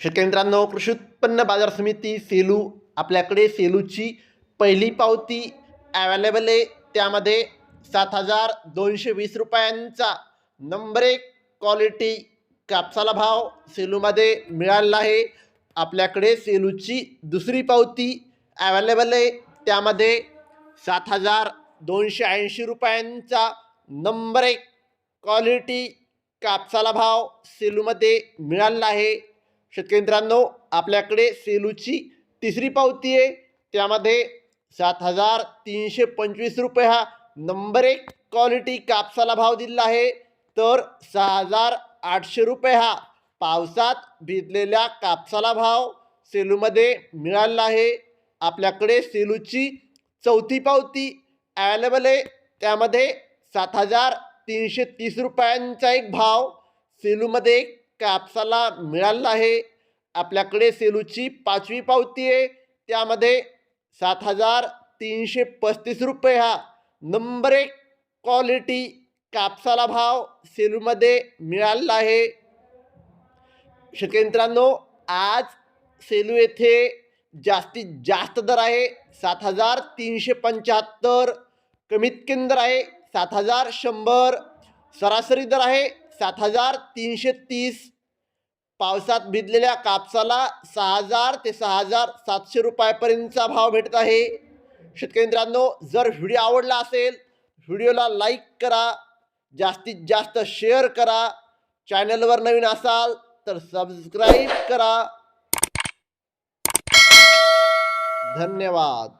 शेतकरी मित्रांनो कृषी उत्पन्न बाजार समिती सेलू आपल्याकडे सेलूची पहिली पावती अवेलेबल आहे. त्यामध्ये सात हजार दोनशे वीस रुपयांचा नंबर एक क्वालिटी कापसाला भाव सेलूमध्ये मिळालेला आहे. आपल्याकडे सेलूची दुसरी पावती अवेलेबल आहे. त्यामध्ये सात हजार दोनशे ऐंशी रुपयांचा नंबर एक क्वालिटी कापसाला भाव सेलूमध्ये मिळालेला आहे. शेतकरी मित्रांनो आपल्याकडे सेलूची तिसरी पावती आहे. त्यामध्ये सात हजार तीनशे पंचवीस रुपये हा नंबर एक क्वालिटी कापसाला भाव दिलेला आहे. तर सहा हजार आठशे रुपये हा पावसात भिजलेल्या कापसाला भाव सेलूमध्ये मिळालेला आहे. आपल्याकडे सेलूची चौथी पावती अवेलेबल आहे. त्यामध्ये सात हजार तीनशे तीस रुपयांचा एक भाव सेलूमध्ये कापसाला मिळालेला आहे. आपल्याकडे सेलूची पाचवी पावती आहे. त्यामध्ये सात हजार तीनशे पस्तीस रुपये हा नंबर एक क्वालिटी कापसाला भाव सेलूमध्ये मिळालेला आहे. शकेंत्रांनो आज सेलू येथे जास्तीत जास्त दर आहे. सात हजार तीनशे पंच्याहत्तर कमीत कमी दर आहे. सात हजार शंभर सरासरी दर आहे. सात हजार तीनशे तीस पावसात भिजलेल्या कापसाला सहा हजार ते सहा हजार सातशे रुपयापर्यंतचा भाव भेटत आहे. शेतकरी मित्रांनो जर व्हिडिओ आवडला असेल व्हिडिओला लाईक करा जास्तीत जास्त शेअर करा चॅनलवर नवीन असाल तर सबस्क्राईब करा. धन्यवाद.